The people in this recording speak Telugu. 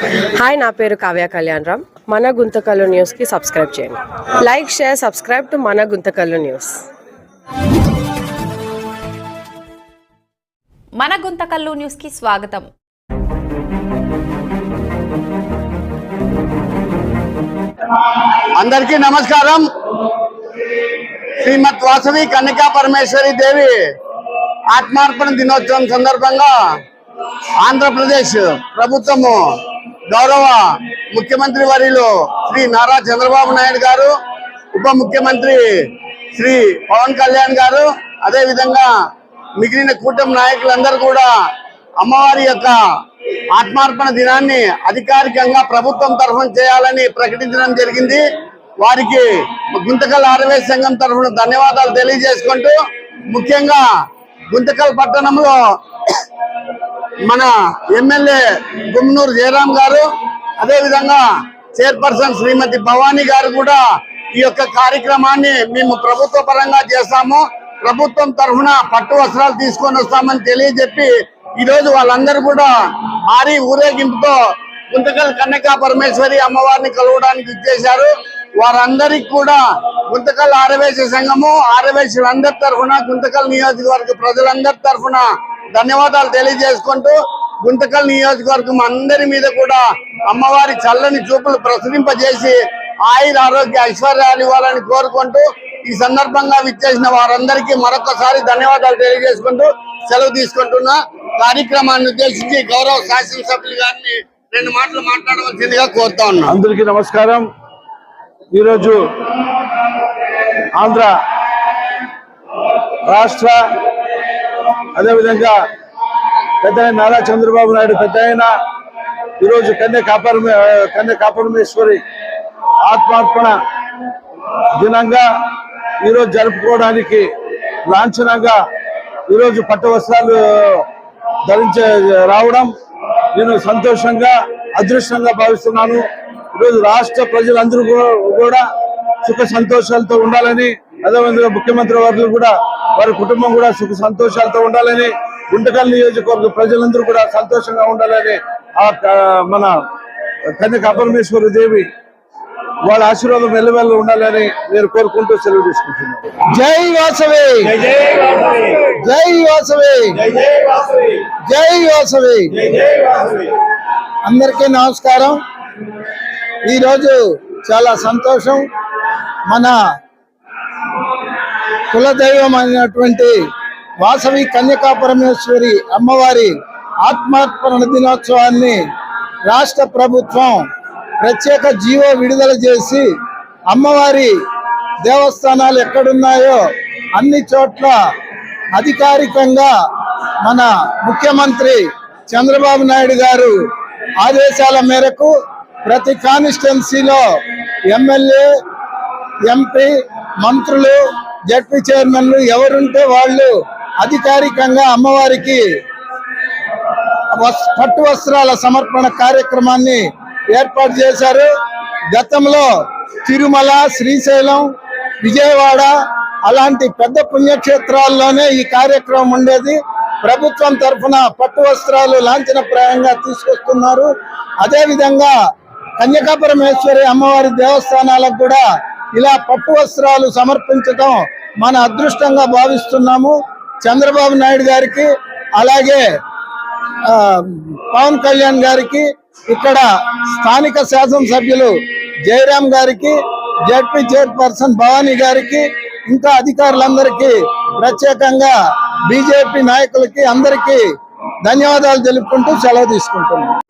హాయ్ నా పేరు కావ్య కళ్యాణ్ రామ్. మన గుంతకల్లు న్యూస్కి సబ్స్క్రైబ్ చేయండి. లైక్ షేర్ సబ్స్క్రైబ్ టు మన గుంతకల్లు న్యూస్ మన గుంతకల్లు న్యూస్కి స్వాగతం. అందరికీ నమస్కారం. శ్రీమద్ వాసవి కన్నికా పరమేశ్వరి దేవి ఆత్మార్పణ దినోత్సవం సందర్భంగా ఆంధ్రప్రదేశ్ ప్రభుత్వము గౌరవ ముఖ్యమంత్రి వర్యులు శ్రీ నారా చంద్రబాబు నాయుడు గారు ఉప ముఖ్యమంత్రి శ్రీ పవన్ కళ్యాణ్ గారు అదే విధంగా మిగిలిన కూటమి నాయకులందరూ కూడా అమ్మవారి యొక్క ఆత్మార్పణ దినాన్ని అధికారికంగా ప్రభుత్వం తరఫున చేయాలని ప్రకటించడం జరిగింది. వారికి గుంతకల్ ఆరవే సంఘం తరఫున ధన్యవాదాలు తెలియజేసుకుంటూ ముఖ్యంగా గుంతకల్ పట్టణంలో మన ఎమ్మెల్యే గుమ్నూరు జయరాం గారు అదే విధంగా చైర్పర్సన్ శ్రీమతి భవానీ గారు కూడా ఈ యొక్క కార్యక్రమాన్ని మేము ప్రభుత్వ పరంగా చేస్తాము. ప్రభుత్వం తరఫున పట్టు వస్త్రాలు తీసుకొని వస్తామని తెలియజెప్పి ఈ రోజు వాళ్ళందరూ కూడా భారీ ఊరేగింపుతో గుంతకల్ కన్యకా పరమేశ్వరి అమ్మవారిని కలవడానికి ఇచ్చేశారు. వారందరికి కూడా గుంతకల్ ఆరవేశ సంఘము ఆరవేశులందరి తరఫున గుంతకల్ నియోజకవర్గ ప్రజలందరి తరఫున ధన్యవాదాలు తెలియజేసుకుంటూ గుంతకల్ నియోజకవర్గం అందరి మీద కూడా అమ్మవారి చల్లని చూపులు ప్రసరింపజేసి ఆయుర ఆరోగ్య ఐశ్వర్యాలు ఇవ్వాలని కోరుకుంటూ ఈ సందర్భంగా విచ్చేసిన వారందరికీ మరొకసారి ధన్యవాదాలు తెలియజేసుకుంటూ సెలవు తీసుకుంటున్నా. కార్యక్రమాన్ని ఉద్దేశించి గౌరవ శాసనసభ్యులు గారిని రెండు మాటలు మాట్లాడవలసిందిగా కోరుతా ఉన్నా. అందరికీ నమస్కారం. ఈరోజు ఆంధ్ర రాష్ట్ర అదేవిధంగా పెద్ద నారా చంద్రబాబు నాయుడు పెద్ద ఆయన ఈరోజు కన్య కాపరమే కన్య కాపరమేశ్వరి ఆత్మార్పణ దినంగా ఈరోజు జరుపుకోవడానికి లాంఛనంగా ఈరోజు పట్టు వస్త్రాలు ధరించే రావడం నేను సంతోషంగా అదృష్టంగా భావిస్తున్నాను. ఈరోజు రాష్ట్ర ప్రజలందరూ కూడా సుఖ సంతోషాలతో ఉండాలని అదేవిధంగా ముఖ్యమంత్రి వర్గులు కూడా వారి కుటుంబం కూడా సుఖ సంతోషాలతో ఉండాలని గుంటకల్ నియోజకవర్గ ప్రజలందరూ కూడా సంతోషంగా ఉండాలని ఆ మన కన్యక అపరమేశ్వరి దేవి వాళ్ళ ఆశీర్వాదం వెల్లవెల్ల ఉండాలని నేను కోరుకుంటూ సెలవు తీసుకుంటున్నాను. జై వాసవి! జై వాసవి! జై వాసవి! అందరికీ నమస్కారం. ఈరోజు చాలా సంతోషం. మన కులదైవం అయినటువంటి వాసవి కన్యకా పరమేశ్వరి అమ్మవారి ఆత్మార్పణ దినోత్సవాన్ని రాష్ట్ర ప్రభుత్వం ప్రత్యేక జీవో విడుదల చేసి అమ్మవారి దేవస్థానాలు ఎక్కడున్నాయో అన్ని చోట్ల అధికారికంగా మన ముఖ్యమంత్రి చంద్రబాబు నాయుడు గారు ఆదేశాల మేరకు ప్రతి కాన్స్టిట్యున్సీలో ఎమ్మెల్యే ఎంపీ మంత్రులు జడ్పీ చైర్మన్లు ఎవరుంటే వాళ్ళు అధికారికంగా అమ్మవారికి పట్టు వస్త్రాల సమర్పణ కార్యక్రమాన్ని ఏర్పాటు చేశారు. గతంలో తిరుమల శ్రీశైలం విజయవాడ అలాంటి పెద్ద పుణ్యక్షేత్రాల్లోనే ఈ కార్యక్రమం ఉండేది. ప్రభుత్వం తరఫున పట్టు వస్త్రాలు లాంఛనప్రాయంగా తీసుకొస్తున్నారు. అదేవిధంగా కన్యకాపరమేశ్వరి అమ్మవారి దేవస్థానాలకు కూడా ఇలా పట్టు వస్త్రాలు సమర్పించడం మన అదృష్టంగా భావిస్తున్నాము చంద్రబాబు నాయుడు గారికి అలాగే ఆ, పవన్ కళ్యాణ్ గారికి ఇక్కడ స్థానిక శాసనసభ్యులు జయరాం గారికి జడ్పీ చైర్పర్సన్ భవానీ గారికి ఇంకా అధికారులందరికీ ప్రత్యేకంగా బీజేపీ నాయకులకి అందరికీ ధన్యవాదాలు తెలుపుకుంటూ సెలవు తీసుకుంటున్నాను